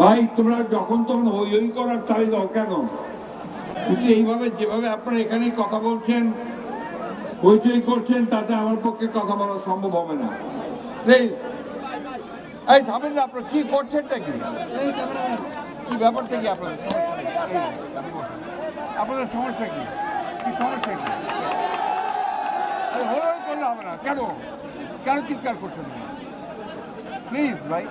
ভাই, তোমরা যখন তখন হই হই করার তালি দাও কেন? কিন্তু এইভাবে যেভাবে আপনারা এখানে কথা বলছেন হইচই করছেন, তাতে আমার পক্ষে কথা বলা সম্ভব হবে না। প্লিজ এই থামেন না আপনারা, কি করছেনটা কি? ব্যাপারটা কি আপনাদের আপনাদের সমস্যা কি? কি সমস্যা কি? হই করলে হবে না। কেন? কেন চিৎকার করছেন? প্লিজ ভাই।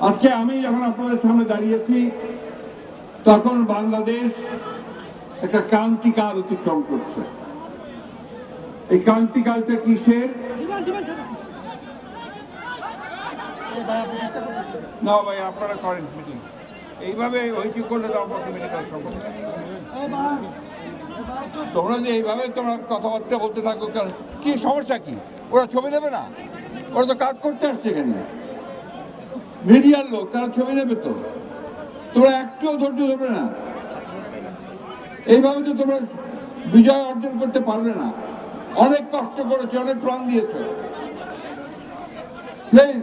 আজকে আমি যখন আপনাদের সামনে দাঁড়িয়েছি, তখন বাংলাদেশ একটা ক্রান্তিকাল অতিক্রম করছে। এই ক্রান্তিকালটা কিসের? না ভাই, আপনারা করেন এইভাবে করলে সম্ভব তোমরা যে তোমরা কথাবার্তা বলতে থাকো কি সমস্যা কি? ওরা ছবি নেবে না। ওরা তো কাজ করতে আসছে এখানে। মিডিয়ার লোক তারা ছবি নেবে তো। তোমরা একটুও ধৈর্য ধরবে না। এইভাবে তো তোমরা বিজয় অর্জন করতে পারবে না। অনেক কষ্ট করেছ অনেক প্রাণ দিয়েছ। প্লিজ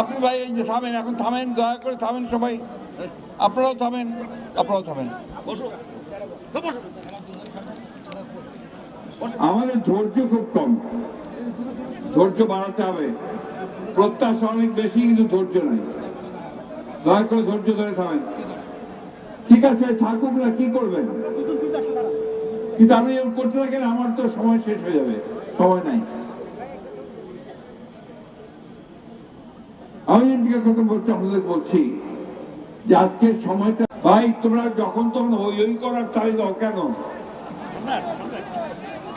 আপনি ভাই এই যে থামেন এখন থামেন দয়া করে থামেন সবাই। আপনারাও থামেন আপনারাও থামেন। আমাদের ধৈর্য খুব কম। ধৈর্য বাড়াতে হবে। প্রত্যাশা অনেক বেশি, কিন্তু ধৈর্য নাই। দয়া করে ধৈর্য ধরে থামেন। ঠিক আছে, থাকুক না, কি করবেন? কিন্তু আপনি করতে থাকেন আমার তো সময় শেষ হয়ে যাবে। সময় নাই। আমি এদিকে কথা বলছি, আপনাদের বলছি যে আজকের সময়টা, ভাই, তোমরা যখন তখন হই হই করার তালি দাও কেন?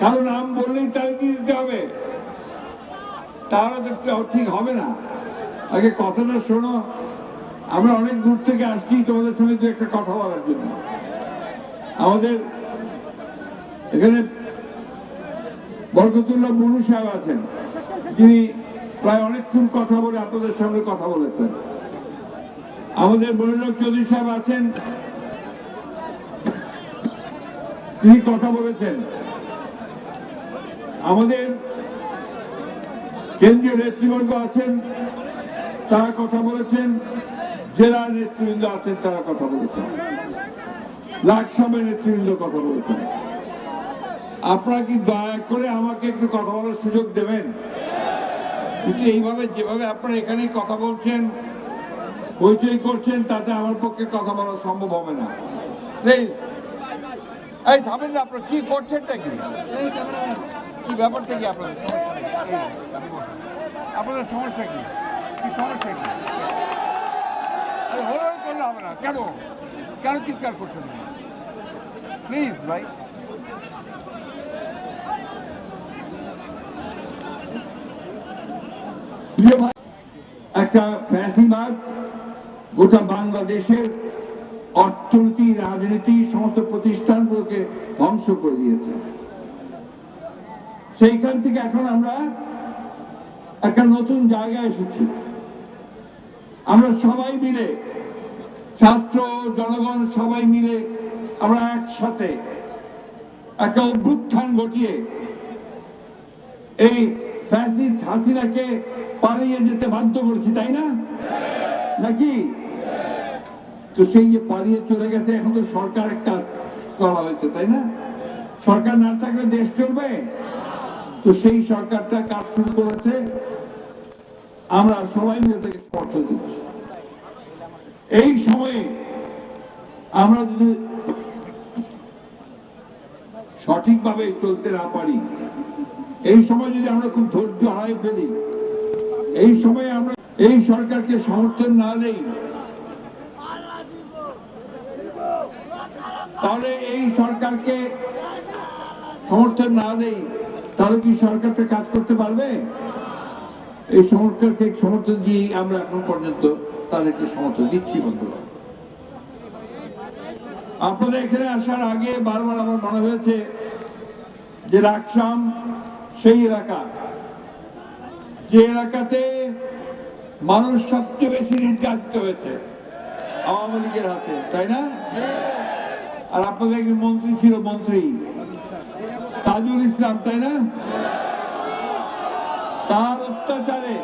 কারণ নাম বললেই তালি দিয়ে দিতে হবে। তাহলে ঠিক হবে না। আগে কথাটা শোনো। আমরা অনেক দূর থেকে আসছি তোমাদের সঙ্গে দু একটা কথা বলার জন্য। আমাদের এখানে বরকতুল্লাহ মুনু সাহেব আছেন। তিনি প্রায় অনেকক্ষণ কথা বলে আপনাদের সামনে কথা বলেছেন। আমাদের মনিরক চৌধুরী সাহেব আছেন। তিনি কথা বলেছেন। আমাদের কেন্দ্রীয় নেতৃবর্গ আছেন, তারা কথা বলেছেন, জেলা নেতৃবৃন্দ আছেন, তারা কথা বলেছেন। লাকসামের নেতৃবৃন্দ কথা বলেছেন। আপনারা কি দয়া করে আমাকে একটু কথা বলার সুযোগ দেবেন? কিন্তু এইভাবে, যেভাবে আপনারা এখানে কথা বলছেন, হইচই করছেন, তাতে আমার পক্ষে কথা বলা সম্ভব হবে না। এই, থামেন না, আপনারা কি করছেনটা কি? কি ব্যাপারটা কি আপনাদের? আপনাদের সমস্যা কি? কি সমস্যা কি? আরে হই করলে হবে না। কেন? কেন চিৎকার করছেন প্লিজ ভাই, একটা ফ্যাসিবাদ গোটা বাংলাদেশের অর্থনীতি রাজনীতি সমস্ত প্রতিষ্ঠানগুলোকে ধ্বংস করে দিয়েছে। সেইখান থেকে এখন আমরা একটা নতুন জায়গায় এসেছি। আমরা সবাই মিলে, ছাত্র, জনগণ সবাই মিলে আমরা একসাথে একটা অভ্যুত্থান ঘটিয়ে এই ফ্যাসিস্ট হাসিনাকে পালিয়ে যেতে বাধ্য করছি, তাই না? নাকি? তো সেই যে পালিয়ে চলে গেছে, এখন তো সরকার একটা করা হয়েছে, তাই না? সরকার না থাকলে দেশ চলবে? তো সেই সরকারটা কাজ শুরু করেছে। আমরা সবাই মিলে তাকে সমর্থন দিচ্ছি। এই সময়ে আমরা যদি সঠিকভাবে চলতে না পারি, এই সময় যদি আমরা খুব ধৈর্য হারাই ফেলি, এই সময়ে আমরা এই সরকারকে সমর্থন না দেই, তাহলে এই সরকারকে সমর্থন না দেই তাহলে কি সরকারটা কাজ করতে পারবে? এই সরকারকে সমর্থন দিয়ে আমরা এখন পর্যন্ত তাদেরকে সমর্থন দিচ্ছি, বন্ধুরা। আপনাদের এখানে আসার আগে বারবার আমার মনে হয়েছে যে রাকসাম সেই এলাকা, যে এলাকাতে মানুষ সবচেয়ে বেশি নির্যাতিত হয়েছে আওয়ামী লীগের হাতে, তাই না? আর আপনাদের একজন মন্ত্রী ছিল মন্ত্রী। তাজুল ইসলাম তাই না? তার অত্যাচারে